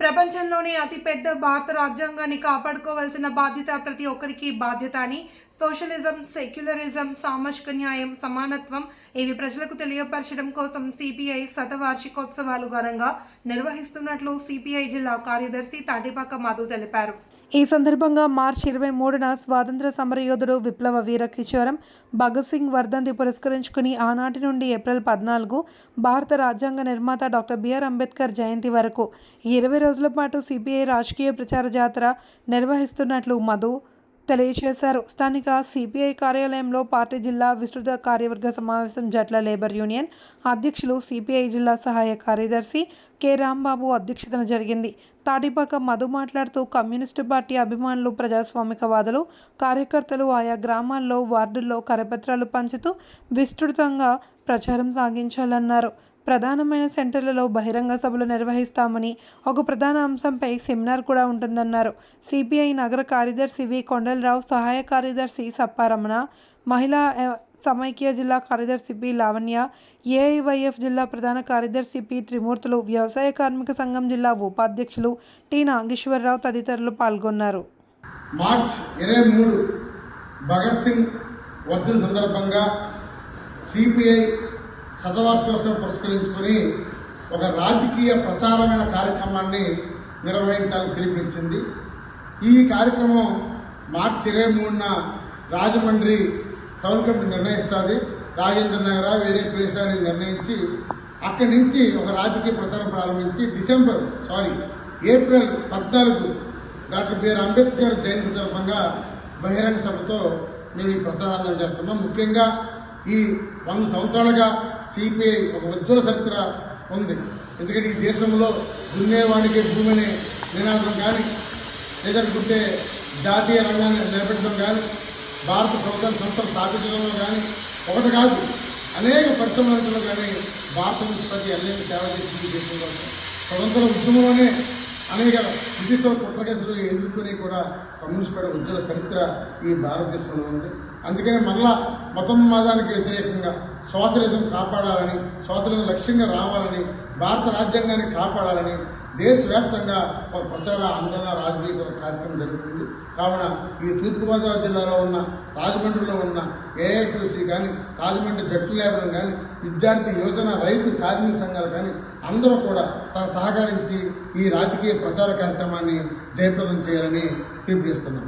ప్రపంచంలోనే అతిపెద్ద భారత రాజ్యాంగాన్ని కాపాడుకోవాల్సిన బాధ్యత ప్రతి ఒక్కరికి బాధ్యత అని సోషలిజం సెక్యులరిజం సామాజిక న్యాయం సమానత్వం ఇవి ప్రజలకు తెలియపరచడం కోసం సిపిఐ శతవార్షికోత్సవాలు ఘనంగా నిర్వహిస్తున్నట్లు సిపిఐ జిల్లా కార్యదర్శి తాటిపాక మధు తెలిపారు. ఈ సందర్భంగా మార్చి ఇరవై మూడున స్వాతంత్ర సమరయోధుడు విప్లవ వీర కిశోరం భగత్ సింగ్ వర్ధంతి పురస్కరించుకుని ఆనాటి నుండి ఏప్రిల్ పద్నాలుగు భారత రాజ్యాంగ నిర్మాత డాక్టర్ బిఆర్ అంబేద్కర్ జయంతి వరకు ఇరవై రోజుల పాటు సిపిఐ రాజకీయ ప్రచార జాతర నిర్వహిస్తున్నట్లు మధు తెలియజేశారు. స్థానిక సిపిఐ కార్యాలయంలో పార్టీ జిల్లా విస్తృత కార్యవర్గ సమావేశం జట్ల లేబర్ యూనియన్ అధ్యక్షులు సిపిఐ జిల్లా సహాయ కార్యదర్శి కె. రాంబాబు అధ్యక్షతన జరిగింది. తాటిపాక మధు మాట్లాడుతూ కమ్యూనిస్టు పార్టీ అభిమానులు ప్రజాస్వామికవాదులు కార్యకర్తలు ఆయా గ్రామాల్లో వార్డుల్లో కరపత్రాలు పంచుతూ విస్తృతంగా ప్రచారం సాగించాలన్నారు. ప్రధానమైన సెంటర్లలో బహిరంగ సభలు నిర్వహిస్తామని ఒక ప్రధాన అంశంపై సెమినార్ కూడా ఉంటుందన్నారు. సిపిఐ నగర కార్యదర్శి వి. కొండలరావు సహాయ కార్యదర్శి సప్పారమణ మహిళా సమైక్య జిల్లా కార్యదర్శి పి. లావణ్య ఏఐవైఎఫ్ జిల్లా ప్రధాన కార్యదర్శి పి. త్రిమూర్తులు వ్యవసాయ కార్మిక సంఘం జిల్లా ఉపాధ్యక్షులు టి. నాగేశ్వరరావు తదితరులు పాల్గొన్నారు. మార్చ్ ఇరవై మూడు భగత్ సింగ్ వర్ధన్ సందర్భంగా సిపిఐ శతవార్షికోత్సవం పురస్కరించుకొని ఒక రాజకీయ ప్రచారమైన కార్యక్రమాన్ని నిర్వహించాలని పిలుపునిచ్చింది ఈ కార్యక్రమం మార్చి ఇరవై మూడున రాజమండ్రి టౌన్ కమిటీ నిర్ణయిస్తుంది. రాజేంద్ర నగర వేరే ప్లేస్ నిర్ణయించి అక్కడి నుంచి ఒక రాజకీయ ప్రచారం ప్రారంభించి డిసెంబర్ సారీ ఏప్రిల్ పద్నాలుగు doctor B R Ambedkar Jayanti సందర్భంగా బహిరంగ సభతో మేము ఈ ప్రచారాన్ని చేస్తున్నాం ముఖ్యంగా ఈ వంద సంవత్సరాలుగా సిపిఐ ఒక ఉజ్వల చరిత్ర ఉంది. ఎందుకంటే ఈ దేశంలో దున్నేవాడికే భూమి అనే నినాదం కానీ లేదనుకుంటే జాతీయ రంగాన్ని నిలబెట్టడం కానీ భారత ప్రభుత్వం సంస్థలు స్థాపించడంలో కానీ ఒకటి కాదు అనేక పరిశ్రమలు కానీ భారత నుంచి ప్రతి అనేక సేవ చేసింది దేశంలో స్వతంత్ర ఉద్యమంలోనే అనేక బ్రిటిష్ కుట్ర కేసులు ఎదుర్కొని కూడా కమ్యూనిస్ట్ పార్టీ ఉజ్వల చరిత్ర ఈ భారతదేశంలో ఉంది. అందుకని మరలా మతం మతానికి వ్యతిరేకంగా సోషలిజం కాపాడాలని సోషలిజం లక్ష్యంగా రావాలని భారత రాజ్యాంగాన్ని కాపాడాలని దేశవ్యాప్తంగా ఒక ప్రచార అందంగా రాజకీయ కార్యక్రమం జరుగుతుంది. కావున ఈ తూర్పుగోదావరి జిల్లాలో ఉన్న రాజమండ్రిలో ఉన్న ఏఐటీసీ కానీ రాజమండ్రి జట్టు లేబర్ కానీ విద్యార్థి యువజన రైతు కార్మిక సంఘాలు కానీ అందరూ కూడా తన సహకరించి ఈ రాజకీయ ప్రచార కార్యక్రమాన్ని జయప్రదం చేయాలని పిలుపునిస్తున్నాం.